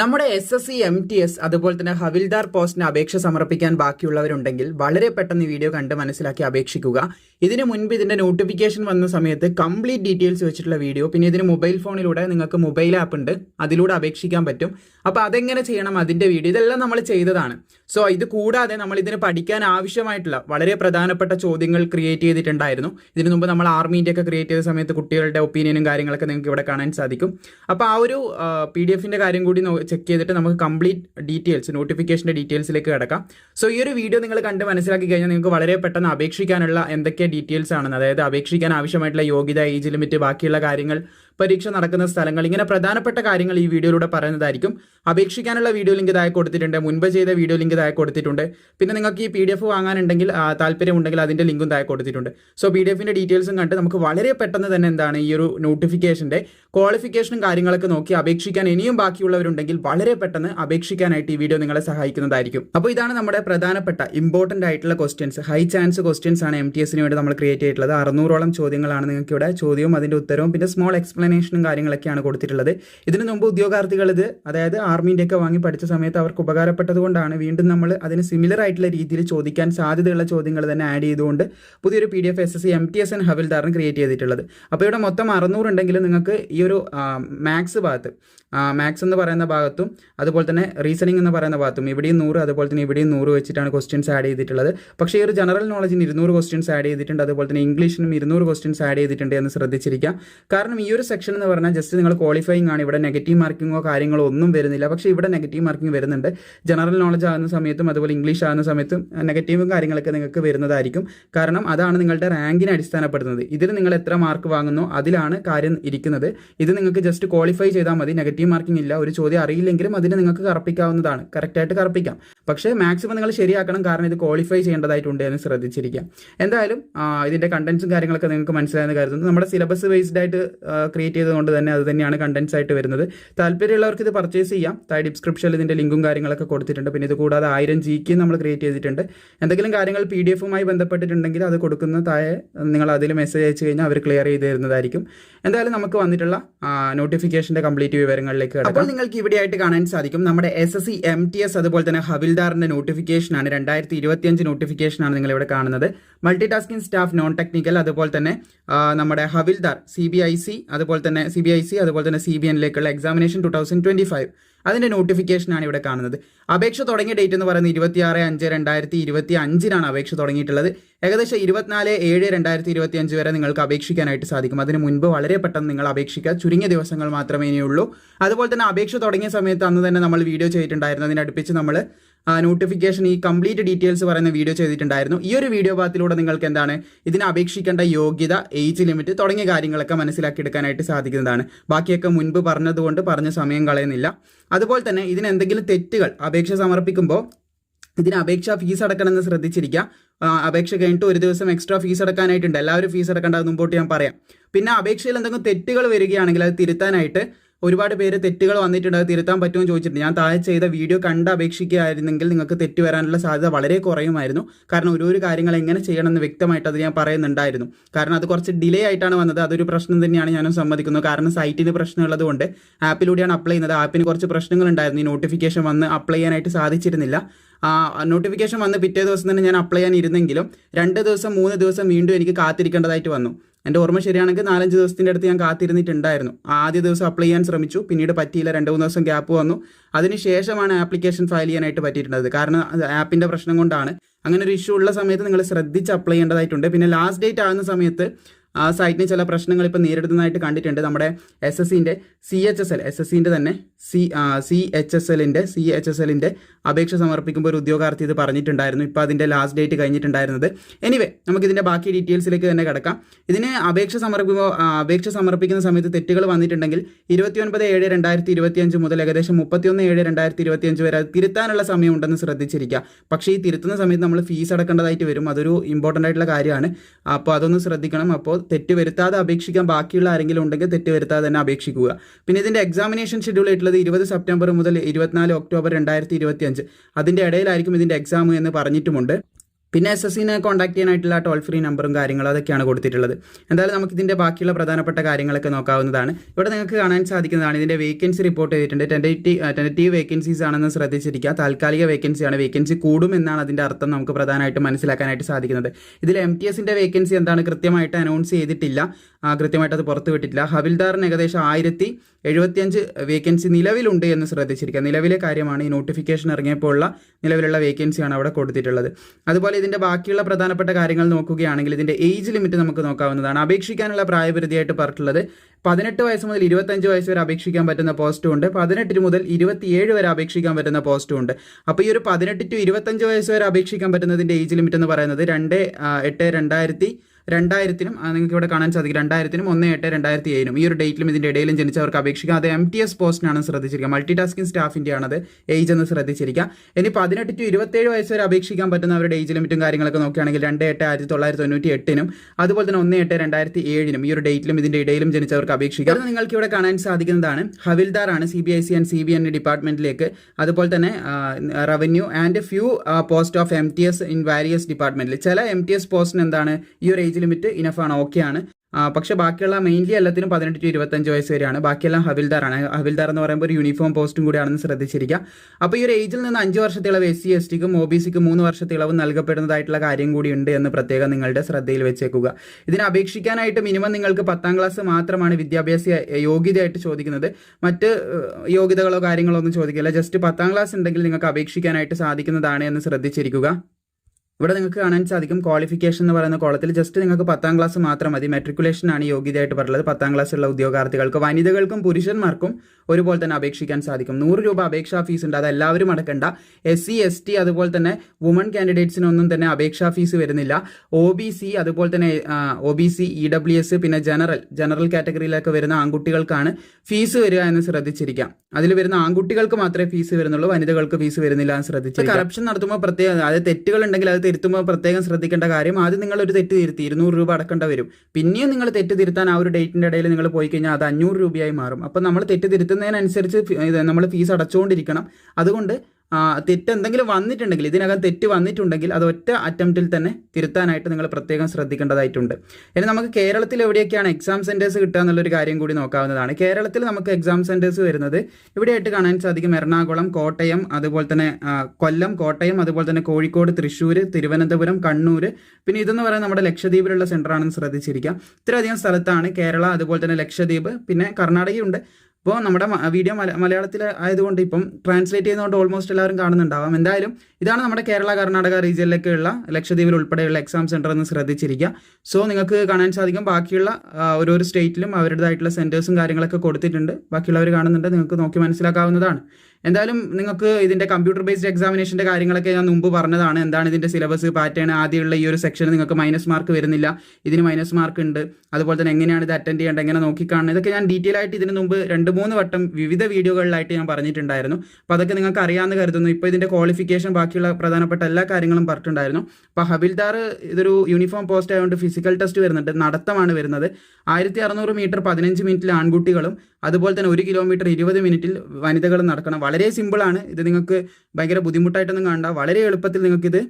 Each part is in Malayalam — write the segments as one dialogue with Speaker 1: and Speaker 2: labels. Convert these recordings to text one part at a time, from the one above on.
Speaker 1: നമ്മുടെ S S C M T S അതുപോലെ തന്നെ ഹവിൽദാർ പോസ്റ്റിന് അപേക്ഷ സമർപ്പിക്കാൻ ബാക്കിയുള്ളവരുണ്ടെങ്കിൽ വളരെ പെട്ടെന്ന് ഈ വീഡിയോ കണ്ട് മനസ്സിലാക്കി അപേക്ഷിക്കുക. ഇതിന് മുൻപ് ഇതിന്റെ നോട്ടിഫിക്കേഷൻ വന്ന സമയത്ത് കംപ്ലീറ്റ് ഡീറ്റെയിൽസ് വെച്ചിട്ടുള്ള വീഡിയോ പിന്നെ ഇതിന് മൊബൈൽ ഫോണിലൂടെ നിങ്ങൾക്ക് മൊബൈൽ ആപ്പ് ഉണ്ട് അതിലൂടെ അപേക്ഷിക്കാൻ പറ്റും. അപ്പോൾ അതെങ്ങനെ ചെയ്യണം അതിന്റെ വീഡിയോ ഇതെല്ലാം നമ്മൾ ചെയ്തതാണ്. സോ ഇത് കൂടാതെ നമ്മൾ ഇതിന് പഠിക്കാൻ ആവശ്യമായിട്ടുള്ള വളരെ പ്രധാനപ്പെട്ട ചോദ്യങ്ങൾ ക്രിയേറ്റ് ചെയ്തിട്ടുണ്ടായിരുന്നു. ഇതിനു മുമ്പ് നമ്മൾ ആർമീന്റെ ഒക്കെ ക്രിയേറ്റ് ചെയ്ത സമയത്ത് കുട്ടികളുടെ ഒപ്പീനിയനും കാര്യങ്ങളൊക്കെ നിങ്ങൾക്ക് ഇവിടെ കാണാൻ സാധിക്കും. അപ്പോൾ ആ ഒരു പി ഡി എഫിന്റെ കാര്യം കൂടി ചെക്ക് ചെയ്തിട്ട് നമുക്ക് കംപ്ലീറ്റ് ഡീറ്റെയിൽസ് നോട്ടിഫിക്കേഷന്റെ ഡീറ്റെയിൽസിലേക്ക് കിടക്കാം. സോ ഈ ഒരു വീഡിയോ നിങ്ങൾ കണ്ട് മനസ്സിലാക്കി കഴിഞ്ഞാൽ നിങ്ങൾക്ക് വളരെ പെട്ടെന്ന് അപേക്ഷിക്കാനുള്ള എന്തൊക്കെ ഡീറ്റെയിൽസ് ആണെന്ന് അതായത് അപേക്ഷിക്കാൻ ആവശ്യമായിട്ടുള്ള യോഗ്യത ഏജ് ലിമിറ്റ് ബാക്കിയുള്ള കാര്യങ്ങൾ പരീക്ഷ നടക്കുന്ന സ്ഥലങ്ങൾ ഇങ്ങനെ പ്രധാനപ്പെട്ട കാര്യങ്ങൾ ഈ വീഡിയോയിലൂടെ പറയുന്നതായിരിക്കും. അപേക്ഷിക്കാനുള്ള വീഡിയോ ലിങ്ക് ഇതായി കൊടുത്തിട്ടുണ്ട്. മുൻപ് ചെയ്ത വീഡിയോ ലിങ്ക് ഇതായി കൊടുത്തിട്ടുണ്ട്. പിന്നെ നിങ്ങൾക്ക് ഈ പി ഡി എഫ് വാങ്ങാനുണ്ടെങ്കിൽ താല്പര്യമുണ്ടെങ്കിൽ അതിന്റെ ലിങ്കും താഴെ കൊടുത്തിട്ടുണ്ട്. സോ പി ഡി എഫിന്റെ ഡീറ്റെയിൽസും കണ്ട് നമുക്ക് വളരെ പെട്ടെന്ന് തന്നെ എന്താണ് ഈ ഒരു നോട്ടിഫിക്കേഷന്റെ ക്വാളിഫിക്കേഷനും കാര്യങ്ങളൊക്കെ നോക്കി അപേക്ഷിക്കാൻ ഇനിയും ബാക്കിയുള്ളവരുണ്ടെങ്കിൽ വളരെ പെട്ടെന്ന് അപേക്ഷിക്കാനായിട്ട് ഈ വീഡിയോ നിങ്ങളെ സഹായിക്കുന്നതായിരിക്കും. അപ്പോൾ ഇതാണ് നമ്മുടെ പ്രധാനപ്പെട്ട ഇമ്പോർട്ടന്റ് ആയിട്ടുള്ള ക്വസ്റ്റ്യൻസ് ഹൈ ചാൻസ് ക്വസ്റ്റ്യൻസ് ആണ് എം ടി എസിന് വേണ്ടി നമ്മൾ ക്രിയേറ്റ് ചെയ്തിട്ടുള്ളത്. അറുന്നൂറോളം ചോദ്യങ്ങളാണ് നിങ്ങൾക്ക് ഇവിടെ. ചോദ്യവും അതിന്റെ ഉത്തരവും പിന്നെ സ്മോൾ എക്സ്പ്ലനേഷനും കാര്യങ്ങളൊക്കെയാണ് കൊടുത്തിട്ടുള്ളത്. ഇതിനു മുമ്പ് ഉദ്യോഗാർത്ഥികൾ ഇത് അതായത് ആർമീന്റെ ഒക്കെ വാങ്ങി പഠിച്ച സമയത്ത് അവർക്ക് ഉപകാരപ്പെട്ടതുകൊണ്ടാണ് വീണ്ടും നമ്മൾ അതിന് സിമിലർ ആയിട്ടുള്ള രീതിയിൽ ചോദിക്കാൻ സാധ്യതയുള്ള ചോദ്യങ്ങൾ തന്നെ ആഡ് ചെയ്തുകൊണ്ട് പുതിയൊരു P D F S S C M T S and ഹവിൽദാറിന് create ചെയ്തിട്ടുള്ളത്. അപ്പോൾ ഇവിടെ മൊത്തം അറുന്നൂറ് ഉണ്ടെങ്കിൽ നിങ്ങൾക്ക് ഈ ഒരു മാത്സ് ഭാഗത്ത് മാത്സ് എന്ന് പറയുന്ന ഭാഗത്തും അതുപോലെ തന്നെ റീസണിംഗ് എന്ന് പറയുന്ന ഭാഗത്തും ഇവിടെയും നൂറ് അതുപോലെ തന്നെ ഇവിടെയും നൂറ് വെച്ചിട്ടാണ് ക്വസ്റ്റ്യൻസ് ആഡ് ചെയ്തിട്ടുള്ളത്. പക്ഷേ ഈ ഒരു ജനറൽ നോളജിന് ഇരുന്നൂറ് ക്വസ്റ്റ്യൻസ് ആഡ് ചെയ്തിട്ടുണ്ട് അതുപോലെ തന്നെ ഇംഗ്ലീഷിനും ഇരുന്നൂറ് ക്വസ്റ്റ്യൻസ് ആഡ് ചെയ്തിട്ടുണ്ട് എന്ന് ശ്രദ്ധിച്ചിരിക്കാം. കാരണം ഈ ഒരു സെക്ഷൻ എന്ന് പറഞ്ഞാൽ ജസ്റ്റ് നിങ്ങൾ ക്വാളിഫൈയിങ് ആണ്. ഇവിടെ നെഗറ്റീവ് മാർക്കിങ്ങോ കാര്യങ്ങളോ ഒന്നും വരുന്നില്ല. പക്ഷേ ഇവിടെ നെഗറ്റീവ് മാർക്കിംഗ് വരുന്നുണ്ട്. ജനറൽ നോളജ് ആകുന്ന സമയത്തും അതുപോലെ ഇംഗ്ലീഷ് ആകുന്ന സമയത്തും നെഗറ്റീവും കാര്യങ്ങളൊക്കെ നിങ്ങൾക്ക് വരുന്നതായിരിക്കും. കാരണം അതാണ് നിങ്ങളുടെ റാങ്കിനെ അടിസ്ഥാനപ്പെടുന്നത് ഇതിൽ നിങ്ങൾ എത്ര മാർക്ക് വാങ്ങുന്നു അതിലാണ് കാര്യം ഇരിക്കുന്നത്. ഇത് നിങ്ങൾക്ക് ജസ്റ്റ് ക്വാളിഫൈ ചെയ്താൽ മതി. നെഗറ്റീവ് മാർക്കിംഗ് ഇല്ല. ഒരു ചോദ്യം അറിയില്ലെങ്കിലും അതിന് നിങ്ങൾക്ക് കറപ്പിക്കാവുന്നതാണ്. കറക്റ്റായിട്ട് കറപ്പിക്കാം. പക്ഷേ മാക്സിമം നിങ്ങൾ ശരിയാക്കണം. കാരണം ഇത് ക്വാളിഫൈ ചെയ്യേണ്ടതായിട്ടുണ്ട് എന്ന് ശ്രദ്ധിച്ചിരിക്കാം. എന്തായാലും ഇതിന്റെ കണ്ടൻസും കാര്യങ്ങളൊക്കെ നിങ്ങൾക്ക് മനസ്സിലായെന്ന് കരുതുന്നു. നമ്മുടെ സിലബസ് ബേസ്ഡ് ആയിട്ട് ക്രിയേറ്റ് ചെയ്തുകൊണ്ട് തന്നെ അത് തന്നെയാണ് കണ്ടൻസ് ആയിട്ട് വരുന്നത്. താല്പര്യമുള്ളവർക്ക് ഇത് പർച്ചേസ് ചെയ്യാം. താഴെ ഡിസ്ക്രിപ്ഷനിൽ ഇതിന്റെ ലിങ്കും കാര്യങ്ങളൊക്കെ കൊടുത്തിട്ടുണ്ട്. പിന്നെ ഇത് കൂടാതെ ആയിരം ജി കെ നമ്മൾ ക്രിയേറ്റ് ചെയ്തിട്ടുണ്ട്. എന്തെങ്കിലും കാര്യങ്ങൾ പി ഡി എഫുമായി ബന്ധപ്പെട്ടിട്ടുണ്ടെങ്കിൽ അത് കൊടുക്കുന്ന താഴെ നിങ്ങൾ അതിൽ മെസ്സേജ് അയച്ചു കഴിഞ്ഞാൽ അവർ ക്ലിയർ ചെയ്ത് തരുന്നതായിരിക്കും. എന്തായാലും നമുക്ക് വന്നിട്ടുള്ള നോട്ടിഫിക്കേഷന്റെ കംപ്ലീറ്റ് വിവരങ്ങളിലേക്ക് അപ്പോൾ നിങ്ങൾക്ക് ഇവിടെ ആയിട്ട് കാണാൻ സാധിക്കും. നമ്മുടെ S S C M T S അതുപോലെ തന്നെ ഹവിൽദാറിന്റെ നോട്ടിഫിക്കേഷൻ ആണ്. രണ്ടായിരത്തി ഇരുപത്തിയഞ്ച് നോട്ടിഫിക്കേഷൻ ആണ് നിങ്ങൾ ഇവിടെ കാണുന്നത്. Multi tasking staff non technical അതുപോലെ തന്നെ നമ്മുടെ havildar C B I C അതുപോലെ തന്നെ സി ബി ഐ സി അതുപോലെ തന്നെ C B എന്നിലേക്കുള്ള examination two thousand twenty five അതിന്റെ നോട്ടിഫിക്കേഷനാണ് ഇവിടെ കാണുന്നത്. അപേക്ഷ തുടങ്ങിയ ഡേറ്റ് എന്ന് പറയുന്നത് ഇരുപത്തിയാറ് അഞ്ച് രണ്ടായിരത്തി ഇരുപത്തി അഞ്ചിനാണ് അപേക്ഷ തുടങ്ങിയിട്ടുള്ളത്. ഏകദേശം ഇരുപത്തിനാല് ഏഴ് രണ്ടായിരത്തി ഇരുപത്തി അഞ്ച് വരെ നിങ്ങൾക്ക് അപേക്ഷിക്കാനായിട്ട് സാധിക്കും. അതിന് മുൻപ് വളരെ പെട്ടെന്ന് നിങ്ങൾ അപേക്ഷിക്കുക. ചുരുങ്ങിയ ദിവസങ്ങൾ മാത്രമേ ഇനിയുള്ളൂ. അതുപോലെ തന്നെ അപേക്ഷ തുടങ്ങിയ സമയത്ത് അന്ന് തന്നെ നമ്മൾ വീഡിയോ ചെയ്തിട്ടുണ്ടായിരുന്നു അതിനടുപ്പിച്ച് നമ്മൾ നോട്ടിഫിക്കേഷൻ ഈ കംപ്ലീറ്റ് ഡീറ്റെയിൽസ് പറയുന്ന വീഡിയോ ചെയ്തിട്ടുണ്ടായിരുന്നു. ഈ ഒരു വീഡിയോ ഭാഗത്തിലൂടെ നിങ്ങൾക്ക് എന്താണ്? ഇതിനെ അപേക്ഷിക്കേണ്ട യോഗ്യത ഏജ് ലിമിറ്റ് തുടങ്ങിയ കാര്യങ്ങളൊക്കെ മനസ്സിലാക്കിയെടുക്കാനായിട്ട് സാധിക്കുന്നതാണ്. ബാക്കിയൊക്കെ മുൻപ് പറഞ്ഞതുകൊണ്ട് പറഞ്ഞ സമയം കളയുന്നില്ല. അതുപോലെ തന്നെ ഇതിന് എന്തെങ്കിലും തെറ്റുകൾ അപേക്ഷ സമർപ്പിക്കുമ്പോൾ ഇതിന് അപേക്ഷ ഫീസ് അടക്കണമെന്ന് ശ്രദ്ധിച്ചിരിക്കുക. ആ, അപേക്ഷ കഴിഞ്ഞിട്ട് ഒരു ദിവസം എക്സ്ട്രാ ഫീസ് അടക്കാനായിട്ടുണ്ട്. എല്ലാവരും ഫീസ് അടക്കേണ്ടത് മുമ്പോട്ട് ഞാൻ പറയാം. പിന്നെ അപേക്ഷയിൽ എന്തെങ്കിലും തെറ്റുകൾ വരികയാണെങ്കിൽ അത് തിരുത്താനായിട്ട് ഒരുപാട് പേര് തെറ്റുകൾ വന്നിട്ടുണ്ട് അത് തിരുത്താൻ പറ്റുമെന്ന് ചോദിച്ചിട്ടുണ്ട്. ഞാൻ താഴെ ചെയ്ത വീഡിയോ കണ്ട് അപേക്ഷിക്കുകയായിരുന്നെങ്കിൽ നിങ്ങൾക്ക് തെറ്റ് വരാനുള്ള സാധ്യത വളരെ കുറയുമായിരുന്നു. കാരണം ഒരു കാര്യങ്ങൾ എങ്ങനെ ചെയ്യണമെന്ന് വ്യക്തമായിട്ട് അത് ഞാൻ പറയുന്നുണ്ടായിരുന്നു. കാരണം അത് കുറച്ച് ഡിലേ ആയിട്ടാണ് വന്നത്. അതൊരു പ്രശ്നം തന്നെയാണ് ഞാനും സമ്മതിക്കുന്നത്. കാരണം സൈറ്റിന് പ്രശ്നമുള്ളത് കൊണ്ട് ആപ്പിലൂടെയാണ് അപ്ലൈ ചെയ്യുന്നത്. ആപ്പിന് കുറച്ച് പ്രശ്നങ്ങളുണ്ടായിരുന്നു ഈ നോട്ടിഫിക്കേഷൻ വന്ന് അപ്ലൈ ചെയ്യാനായിട്ട് സാധിച്ചിരുന്നില്ല. നോട്ടിഫിക്കേഷൻ വന്ന് പിറ്റേ ദിവസം തന്നെ ഞാൻ അപ്ലൈ ചെയ്യാൻ ഇരുന്നെങ്കിലും രണ്ട് ദിവസം മൂന്ന് ദിവസം വീണ്ടും എനിക്ക് കാത്തിരിക്കേണ്ടതായിട്ട് വന്നു. എന്റെ ഓർമ്മ ശരിയാണെങ്കിൽ നാലഞ്ച് ദിവസത്തിന്റെ അടുത്ത് ഞാൻ കാത്തിരുന്നിട്ടുണ്ടായിരുന്നു. ആദ്യ ദിവസം അപ്ലൈ ചെയ്യാൻ ശ്രമിച്ചു. പിന്നീട് പറ്റിയില്ല. രണ്ട് മൂന്ന് ദിവസം ഗ്യാപ്പ് വന്നു. അതിനുശേഷമാണ് ആപ്ലിക്കേഷൻ ഫയൽ ചെയ്യാനായിട്ട് പറ്റിയിട്ടുള്ളത് കാരണം ആപ്പിന്റെ പ്രശ്നം കൊണ്ടാണ്. അങ്ങനെ ഒരു ഇഷ്യൂ ഉള്ള സമയത്ത് നിങ്ങൾ ശ്രദ്ധിച്ച് അപ്ലൈ ചെയ്യേണ്ടതായിട്ടുണ്ട്. പിന്നെ ലാസ്റ്റ് ഡേറ്റ് ആകുന്ന സമയത്ത് ആ സൈറ്റിന് ചില പ്രശ്നങ്ങൾ ഇപ്പോൾ നേരിടുന്നതായിട്ട് കണ്ടിട്ടുണ്ട്. നമ്മുടെ എസ് എസ് സിന്റെ C H S L S S സിന്റെ തന്നെ സി സി എച്ച് എസ് എല്ലിന്റെ സി എച്ച് എസ് എല്ലിന്റെ അപേക്ഷ സമർപ്പിക്കുമ്പോൾ ഒരു ഉദ്യോഗാർത്ഥി ഇത് പറഞ്ഞിട്ടുണ്ടായിരുന്നു. ഇപ്പോൾ അതിന്റെ ലാസ്റ്റ് ഡേറ്റ് കഴിഞ്ഞിട്ടുണ്ടായിരുന്നത്. എനിവേ നമുക്ക് ഇതിന്റെ ബാക്കി ഡീറ്റെയിൽസിലേക്ക് തന്നെ കിടക്കാം. ഇതിന് അപേക്ഷ സമർപ്പിക്കുമ്പോൾ അപേക്ഷ സമർപ്പിക്കുന്ന സമയത്ത് തെറ്റുകൾ വന്നിട്ടുണ്ടെങ്കിൽ ഇരുപത്തിയൊൻപത് ഏഴ് രണ്ടായിരത്തി ഇരുപത്തിയഞ്ച് മുതൽ ഏകദേശം മുപ്പത്തിയൊന്ന് ഏഴ് രണ്ടായിരത്തി ഇരുപത്തിയഞ്ച് വരെ തിരുത്താനുള്ള സമയമുണ്ടെന്ന് ശ്രദ്ധിച്ചിരിക്കുക. പക്ഷേ ഈ തിരുത്തുന്ന സമയത്ത് നമ്മൾ ഫീസ് അടക്കേണ്ടതായിട്ട് വരും. അതൊരു ഇമ്പോർട്ടന്റ് ആയിട്ടുള്ള കാര്യമാണ്. അപ്പോൾ അതൊന്ന് ശ്രദ്ധിക്കണം. അപ്പോൾ തെറ്റ് വരുത്താതെ അപേക്ഷിക്കാൻ ബാക്കിയുള്ള ആരെങ്കിലും ഉണ്ടെങ്കിൽ തെറ്റ് വരുത്താതെ തന്നെ അപേക്ഷിക്കുക. പിന്നെ ഇതിന്റെ എക്സാമിനേഷൻ ഷെഡ്യൂൾ ആയിട്ടുള്ളത് ഇരുപത് സെപ്റ്റംബർ മുതൽ ഇരുപത്തിനാല് ഒക്ടോബർ രണ്ടായിരത്തി ഇരുപത്തി അഞ്ച് അതിന്റെ ഇടയിലായിരിക്കും ഇതിന്റെ എക്സാം എന്ന് പറഞ്ഞിട്ടുമുണ്ട്. പിന്നെ എസ് എസ് സിനെ കോൺടാക്ട് ചെയ്യാനായിട്ടുള്ള ടോൾ ഫ്രീ നമ്പറും കാര്യങ്ങളും അതൊക്കെയാണ് കൊടുത്തിട്ടുള്ളത്. എന്തായാലും നമുക്ക് ഇതിന്റെ ബാക്കിയുള്ള പ്രധാനപ്പെട്ട കാര്യങ്ങളൊക്കെ നോക്കാവുന്നതാണ്. ഇവിടെ നിങ്ങൾക്ക് കാണാൻ സാധിക്കുന്നതാണ് ഇതിന്റെ വേക്കൻസി റിപ്പോർട്ട് ചെയ്തിട്ടുണ്ട്. ടെന്റേറ്റീവ് ടെന്റേറ്റീവ് വേക്കൻസീസ് ആണെന്ന് ശ്രദ്ധിച്ചിരിക്കുക. താൽക്കാലിക വേക്കൻസിയാണ് വേക്കൻസി കൂടും എന്നാണ് അതിന്റെ അർത്ഥം നമുക്ക് പ്രധാനമായിട്ട് മനസ്സിലാക്കാനായിട്ട് സാധിക്കുന്നത്. ഇതിൽ എം ടി എസിന്റെ വേക്കൻസി എന്താണ് കൃത്യമായിട്ട് അനൗൺസ് ചെയ്തിട്ടില്ല. കൃത്യമായിട്ട് അത് പുറത്ത് വിട്ടിട്ടില്ല. ഹവിൽദാറിന് ഏകദേശം ആയിരത്തി എഴുപത്തിയഞ്ച് വേക്കൻസി നിലവിലുണ്ട് എന്ന് ശ്രദ്ധിച്ചിരിക്കുക. നിലവിലെ കാര്യമാണ് ഈ നോട്ടിഫിക്കേഷൻ ഇറങ്ങിയപ്പോൾ ഉള്ള നിലവിലുള്ള വേക്കൻസിയാണ് അവിടെ കൊടുത്തിട്ടുള്ളത്. അതുപോലെ ഇതിന്റെ ബാക്കിയുള്ള പ്രധാനപ്പെട്ട കാര്യങ്ങൾ നോക്കുകയാണെങ്കിൽ ഇതിന്റെ ഏജ് ലിമിറ്റ് നമുക്ക് നോക്കാവുന്നതാണ്. അപേക്ഷിക്കാനുള്ള പ്രായപരിധിയായിട്ട് പറഞ്ഞിട്ടുള്ളത് പതിനെട്ട് വയസ്സ് മുതൽ ഇരുപത്തഞ്ച് വയസ്സ് വരെ അപേക്ഷിക്കാൻ പറ്റുന്ന പോസ്റ്റും ഉണ്ട്. പതിനെട്ട് മുതൽ ഇരുപത്തിയേഴ് വരെ അപേക്ഷിക്കാൻ പറ്റുന്ന പോസ്റ്റും ഉണ്ട്. അപ്പോൾ ഈ ഒരു പതിനെട്ട് ടു ഇരുപത്തഞ്ച് വയസ്സ് വരെ അപേക്ഷിക്കാൻ പറ്റുന്നതിന്റെ ഏജ് ലിമിറ്റ് എന്ന് പറയുന്നത് രണ്ട് എട്ട് രണ്ടായിരത്തി രണ്ടായിരത്തിനും നിങ്ങൾക്ക് ഇവിടെ കാണാൻ സാധിക്കും രണ്ടായിരത്തിനും ഒന്ന് എട്ട് രണ്ടായിരത്തി ഏഴിനും ഈ ഒരു ഡേറ്റിലും ഇതിന്റെ ഇടയിലും ജനിച്ചവർക്ക് അപേക്ഷിക്കുക അത് എം ടി എസ് പോസ്റ്റിനാണ് ശ്രദ്ധിച്ചിരിക്കുക. മൾട്ടി ടാസ്കിംഗ് സ്റ്റാഫിന്റെ ആണത് ഏജ് എന്ന് ശ്രദ്ധിച്ചിരിക്കുക. ഇനി പതിനെട്ട് ടു ഇരുപത്തേഴ് വയസ്സ് വരെ അപേക്ഷിക്കാൻ പറ്റുന്ന അവരുടെ ഏജ് ലിമിറ്റും കാര്യങ്ങളൊക്കെ നോക്കുകയാണെങ്കിൽ രണ്ട് എട്ട് ആയിരത്തി തൊള്ളായിരത്തി തൊണ്ണൂറ്റി എട്ടിനും അതുപോലെ തന്നെ ഒന്ന് എട്ട് രണ്ടായിരത്തി ഏഴിനും ഈ ഒരു ഡേറ്റിലും ഇതിന്റെ ഇടയിലും ജനിച്ചവർക്ക് അപേക്ഷിക്കാം. അത് നിങ്ങൾക്ക് ഇവിടെ കാണാൻ സാധിക്കുന്നതാണ് ഹവിൽദാറാണ് C B I C and C B N ഡിപ്പാർട്ട്മെന്റിലേക്ക് അതുപോലെ തന്നെ revenue and few post of M T S in various ഡിപ്പാർട്ട്മെന്റിൽ ചില എം ടി എസ് പോസ്റ്റിന് എന്താണ് ഈ ഒരു ഏജ് ലിമിറ്റ് ആണ് ഓക്കെ ആണ്. പക്ഷേ ബാക്കിയുള്ള മെയിൻലി എല്ലാത്തിനും പതിനെട്ട് ടു ഇരുപത്തഞ്ച് വയസ്സ് വരെയാണ്. ബാക്കിയെല്ലാം ഹവിൽദാറാണ് ഹവിൽദാർ എന്ന് പറയുമ്പോൾ ഒരു യൂണിഫോം പോസ്റ്റും കൂടിയാണെന്ന് ശ്രദ്ധിച്ചിരിക്കുക. അപ്പോൾ ഈ ഒരു ഏജിൽ നിന്ന് അഞ്ച് വർഷത്തെ ഇളവ് എസ് സി എസ് ടിക്കും ഒ ബി സിക്കും മൂന്ന് വർഷത്തെ ഇളവ് നൽകപ്പെടുന്നതായിട്ടുള്ള കാര്യം കൂടി ഉണ്ട് എന്ന് പ്രത്യേകം നിങ്ങളുടെ ശ്രദ്ധയിൽ വെച്ചേക്കുക. ഇതിനെ അപേക്ഷിക്കാനായിട്ട് മിനിമം നിങ്ങൾക്ക് പത്താം ക്ലാസ് മാത്രമാണ് വിദ്യാഭ്യാസ യോഗ്യതയായിട്ട് ചോദിക്കുന്നത്. മറ്റ് യോഗ്യതകളോ കാര്യങ്ങളോ ഒന്നും ചോദിക്കില്ല. ജസ്റ്റ് പത്താം ക്ലാസ് ഉണ്ടെങ്കിൽ നിങ്ങൾക്ക് അപേക്ഷിക്കാനായിട്ട് സാധിക്കുന്നതാണ് എന്ന് ശ്രദ്ധിച്ചിരിക്കുക. ഇവിടെ നിങ്ങൾക്ക് കാണാൻ സാധിക്കും ക്വാളിഫിക്കേഷൻ എന്ന് പറയുന്ന കോളത്തിൽ ജസ്റ്റ് നിങ്ങൾക്ക് പത്താം ക്ലാസ് മാത്രം മതി. മെട്രിക്കുലേഷൻ ആണ് യോഗ്യതയായിട്ട് പറഞ്ഞത് പത്താം ക്ലാസ്സുള്ള ഉദ്യോഗാർത്ഥികൾക്ക് വനിതകൾക്കും പുരുഷന്മാർക്കും ഒരുപോലെ തന്നെ അപേക്ഷിക്കാൻ സാധിക്കും. നൂറ് രൂപ അപേക്ഷാ ഫീസ് ഉണ്ട്. അത് എല്ലാവരും അടക്കണ്ട. എസ് സി എസ് ടി അതുപോലെ തന്നെ വുമൺ കാൻഡിഡേറ്റ്സിനൊന്നും തന്നെ അപേക്ഷാ ഫീസ് വരുന്നില്ല. ഒ ബി സി അതുപോലെ തന്നെ O B C E W S പിന്നെ ജനറൽ ജനറൽ കാറ്റഗറിയിലൊക്കെ വരുന്ന ആൺകുട്ടികൾക്കാണ് ഫീസ് വരിക എന്ന് ശ്രദ്ധിച്ചിരിക്കാം. അതിൽ വരുന്ന ആൺകുട്ടികൾക്ക് മാത്രമേ ഫീസ് വരുന്നുള്ളൂ വനിതകൾക്ക് ഫീസ് വരുന്നില്ല എന്ന് ശ്രദ്ധിച്ചു കറപ്ഷൻ നടത്തുമ്പോൾ പ്രത്യേകം അതായത് തെറ്റുകൾ ഉണ്ടെങ്കിൽ അത് തിരുത്തുമ്പോൾ പ്രത്യേകം ശ്രദ്ധിക്കേണ്ട കാര്യം ആദ്യം നിങ്ങൾ ഒരു തെറ്റ് തിരുത്തി ഇരുന്നൂറ് രൂപ അടക്കേണ്ട വരും. പിന്നെയും നിങ്ങൾ തെറ്റ് തിരുത്താൻ ആ ഒരു ഡേറ്റിന്റെ ഇടയിൽ നിങ്ങൾ പോയി കഴിഞ്ഞാൽ അത് അഞ്ഞൂറ് രൂപയായി മാറും. അപ്പം നമ്മൾ തെറ്റ് തിരുത്തുന്നതിനനുസരിച്ച് നമ്മൾ ഫീസ് അടച്ചുകൊണ്ടിരിക്കണം. അതുകൊണ്ട് തെറ്റ് എന്തെങ്കിലും വന്നിട്ടുണ്ടെങ്കിൽ ഇതിനകം തെറ്റ് വന്നിട്ടുണ്ടെങ്കിൽ അത് ഒറ്റ അറ്റംപ്റ്റിൽ തന്നെ തിരുത്താനായിട്ട് നിങ്ങൾ പ്രത്യേകം ശ്രദ്ധിക്കേണ്ടതായിട്ടുണ്ട്. ഇനി നമുക്ക് കേരളത്തിൽ എവിടെയൊക്കെയാണ് എക്സാം സെന്റേഴ്സ് കിട്ടുക എന്നുള്ളൊരു കാര്യം കൂടി നോക്കാവുന്നതാണ്. കേരളത്തിൽ നമുക്ക് എക്സാം സെന്റേഴ്സ് വരുന്നത് ഇവിടെയായിട്ട് കാണാൻ സാധിക്കും എറണാകുളം കോട്ടയം അതുപോലെ തന്നെ കൊല്ലം കോട്ടയം അതുപോലെ തന്നെ കോഴിക്കോട് തൃശ്ശൂർ തിരുവനന്തപുരം കണ്ണൂർ. പിന്നെ ഇതെന്ന് പറയുന്നത് നമ്മുടെ ലക്ഷദ്വീപിലുള്ള സെന്ററാണെന്ന് ശ്രദ്ധിച്ചിരിക്കാം. ഇത്രയധികം സ്ഥലത്താണ് കേരള അതുപോലെ തന്നെ ലക്ഷദ്വീപ് പിന്നെ കർണാടകയുണ്ട്. ഇപ്പോൾ നമ്മുടെ വീഡിയോ മല മലയാളത്തിൽ ആയതുകൊണ്ട് ഇപ്പം ട്രാൻസ്ലേറ്റ് ചെയ്യുന്നതുകൊണ്ട് ഓൾമോസ്റ്റ് എല്ലാവരും കാണുന്നുണ്ടാവാം. എന്തായാലും ഇതാണ് നമ്മുടെ കേരള കർണാടക റീജിയനിലേക്കുള്ള ലക്ഷദ്വീപിൽ ഉൾപ്പെടെയുള്ള എക്സാം സെന്റർ എന്ന് ശ്രദ്ധിച്ചിരിക്കുക. സോ നിങ്ങൾക്ക് കാണാൻ സാധിക്കും. ബാക്കിയുള്ള ഓരോ ഓരോരോ സ്റ്റേറ്റിലും അവരുടേതായിട്ടുള്ള സെന്റേഴ്സും കാര്യങ്ങളൊക്കെ കൊടുത്തിട്ടുണ്ട്. ബാക്കിയുള്ളവർ കാണുന്നുണ്ട്. നിങ്ങൾക്ക് നോക്കി മനസ്സിലാക്കാവുന്നതാണ്. എന്തായാലും നിങ്ങൾക്ക് ഇതിന്റെ കമ്പ്യൂട്ടർ ബേസ്ഡ് എക്സാമിനേഷന്റെ കാര്യങ്ങളൊക്കെ ഞാൻ മുമ്പ് പറഞ്ഞതാണ്. എന്താണ് ഇതിന്റെ സിലബസ് പാറ്റേൺ ആദ്യമുള്ള ഈ ഒരു സെക്ഷൻ നിങ്ങൾക്ക് മൈനസ് മാർക്ക് വരുന്നില്ല. ഇതിന് മൈനസ് മാർക്ക് ഉണ്ട്. അതുപോലെ തന്നെ എങ്ങനെയാണ് ഇത് അറ്റൻഡ് ചെയ്യേണ്ടത്? എങ്ങനെ നോക്കിക്കാണുന്നത്? ഇതൊക്കെ ഞാൻ ഡീറ്റെയിൽ ആയിട്ട് ഇതിന് മുമ്പ് രണ്ട് മൂന്ന് വട്ടം വിവിധ വീഡിയോകളിലായിട്ട് ഞാൻ പറഞ്ഞിട്ടുണ്ടായിരുന്നു. അപ്പോൾ അതൊക്കെ നിങ്ങൾക്ക് അറിയാമെന്ന് കരുതുന്നു. ഇപ്പോൾ ഇതിന്റെ ക്വാളിഫിക്കേഷൻ ബാക്കിയുള്ള പ്രധാനപ്പെട്ട എല്ലാ കാര്യങ്ങളും പറഞ്ഞിട്ടുണ്ടായിരുന്നു. അപ്പോൾ ഹബിൽദാർ ഇതൊരു യൂണിഫോം പോസ്റ്റ് ആയതുകൊണ്ട് ഫിസിക്കൽ ടെസ്റ്റ് വരുന്നുണ്ട്. നടത്തമാണ് വരുന്നത്. ആയിരത്തി അറുന്നൂറ് മീറ്റർ പതിനഞ്ച് മിനിറ്റിൽ ആൺകുട്ടികളും അതുപോലെ തന്നെ ഒരു കിലോമീറ്റർ ഇരുപത് മിനിറ്റിൽ വനിതകൾ നടക്കണം. വളരെ സിമ്പിളാണ് ഇത് നിങ്ങൾക്ക് ഭയങ്കര ബുദ്ധിമുട്ടായിട്ടൊന്നും കാണണ്ട. വളരെ എളുപ്പത്തിൽ നിങ്ങൾക്കിത്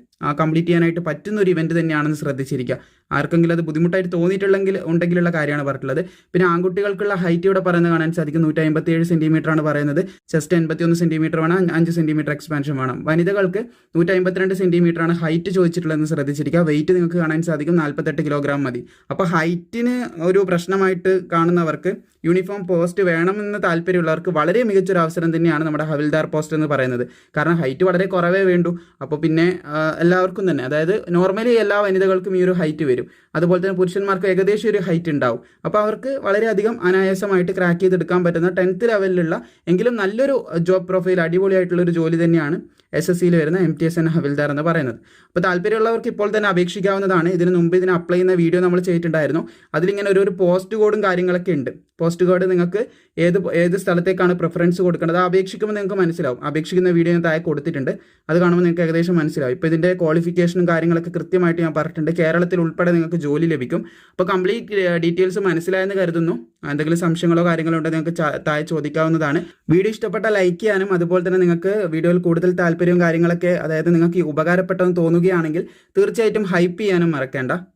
Speaker 1: കംപ്ലീറ്റ് ചെയ്യാനായിട്ട് പറ്റുന്ന ഒരു ഇവന്റ് തന്നെയാണെന്ന് ശ്രദ്ധിച്ചിരിക്കുക. ആർക്കെങ്കിലും അത് ബുദ്ധിമുട്ടായിട്ട് തോന്നിയിട്ടുണ്ടെങ്കിൽ ഉണ്ടെങ്കിലുള്ള കാര്യമാണ് പറഞ്ഞിട്ടുള്ളത്. പിന്നെ ആൺകുട്ടികൾക്കുള്ള ഹൈറ്റ് ഇവിടെ പറയുന്നത് കാണാൻ സാധിക്കും. നൂറ്റി അമ്പത്തി ഏഴ് സെന്റിമീറ്റർ ആണ് പറയുന്നത്. ചെസ്റ്റ് എൺപത്തി ഒന്ന് സെന്റിമീറ്റർ വേണം. അഞ്ച് സെന്റിമീറ്റർ എക്സ്പാൻഷൻ വേണം. വനിതകൾക്ക് നൂറ്റി അമ്പത്തിരണ്ട് സെന്റിമീറ്റർ ആണ് ഹൈറ്റ് ചോദിച്ചിട്ടുള്ളതെന്ന് ശ്രദ്ധിച്ചിരിക്കുക. വെയിറ്റ് നിങ്ങൾക്ക് കാണാൻ സാധിക്കും. നാൽപ്പത്തെട്ട് കിലോഗ്രാം മതി. അപ്പോൾ ഹൈറ്റിന് ഒരു പ്രശ്നമായിട്ട് കാണുന്നവർക്ക് യൂണിഫോം പോസ്റ്റ് വേണമെന്ന് താല്പര്യമുള്ളവർക്ക് വളരെ മികച്ചൊരു അവസരം തന്നെയാണ് നമ്മുടെ ഹവിൽദാർ പോസ്റ്റ് എന്ന് പറയുന്നത്. കാരണം ഹൈറ്റ് വളരെ കുറവേ വേണ്ടു. അപ്പോൾ പിന്നെ എല്ലാവർക്കും തന്നെ. അതായത് നോർമലി എല്ലാ വനിതകൾക്കും ഈ ഒരു ഹൈറ്റ് വരും. അതുപോലെ തന്നെ പുരുഷന്മാർക്ക് ഏകദേശം ഒരു ഹൈറ്റ് ഉണ്ടാവും. അപ്പോൾ അവർക്ക് വളരെയധികം അനായാസമായിട്ട് ക്രാക്ക് ചെയ്തെടുക്കാൻ പറ്റുന്ന ടെൻത്ത് ലെവലിലുള്ള എങ്കിലും നല്ലൊരു ജോബ് പ്രൊഫൈൽ അടിപൊളിയായിട്ടുള്ള ഒരു ജോലി തന്നെയാണ് എസ് എസ് സിയിൽ വരുന്ന എം ടി എസ് എൻ ഹവിൽദാർ എന്ന് പറയുന്നത്. അപ്പോൾ താല്പര്യമുള്ളവർക്ക് ഇപ്പോൾ തന്നെ അപേക്ഷിക്കാവുന്നതാണ്. ഇതിന് മുമ്പ് ഇതിന് അപ്ലൈ ചെയ്യുന്ന വീഡിയോ നമ്മൾ ചെയ്തിട്ടുണ്ടായിരുന്നു. അതിലിങ്ങനെ ഒരു ഒരു പോസ്റ്റ് കോഡും കാര്യങ്ങളൊക്കെ ഉണ്ട്. പോസ്റ്റ് കോഡ് നിങ്ങൾക്ക് ഏത് ഏത് സ്ഥലത്തേക്കാണ് പ്രിഫറൻസ് കൊടുക്കേണ്ടത്? അപേക്ഷിക്കുമ്പോൾ നിങ്ങൾക്ക് മനസ്സിലാവും. അപേക്ഷിക്കുന്ന വീഡിയോ ഞാൻ താഴെ കൊടുത്തിട്ടുണ്ട്. അത് കാണുമ്പോൾ നിങ്ങൾക്ക് ഏകദേശം മനസ്സിലാവും. ഇപ്പോൾ ഇതിന്റെ ക്വാളിഫിക്കേഷനും കാര്യങ്ങളൊക്കെ കൃത്യമായിട്ട് ഞാൻ പറഞ്ഞിട്ടുണ്ട്. കേരളത്തിൽ ഉൾപ്പെടെ നിങ്ങൾക്ക് ജോലി ലഭിക്കും. അപ്പോൾ കംപ്ലീറ്റ് ഡീറ്റെയിൽസ് മനസ്സിലായെന്ന് കരുതുന്നു. എന്തെങ്കിലും സംശയങ്ങളോ കാര്യങ്ങളോ ഉണ്ടെങ്കിൽ നിങ്ങൾക്ക് താഴെ ചോദിക്കാവുന്നതാണ്. വീഡിയോ ഇഷ്ടപ്പെട്ട ലൈക്ക് ചെയ്യാനും അതുപോലെ തന്നെ നിങ്ങൾക്ക് വീഡിയോയിൽ കൂടുതൽ താല്പര്യവും കാര്യങ്ങളൊക്കെ അതായത് നിങ്ങൾക്ക് ഉപകാരപ്പെട്ടെന്ന് തോന്നുകയാണെങ്കിൽ തീർച്ചയായിട്ടും ഹൈപ്പ് ചെയ്യാനും മറക്കേണ്ട.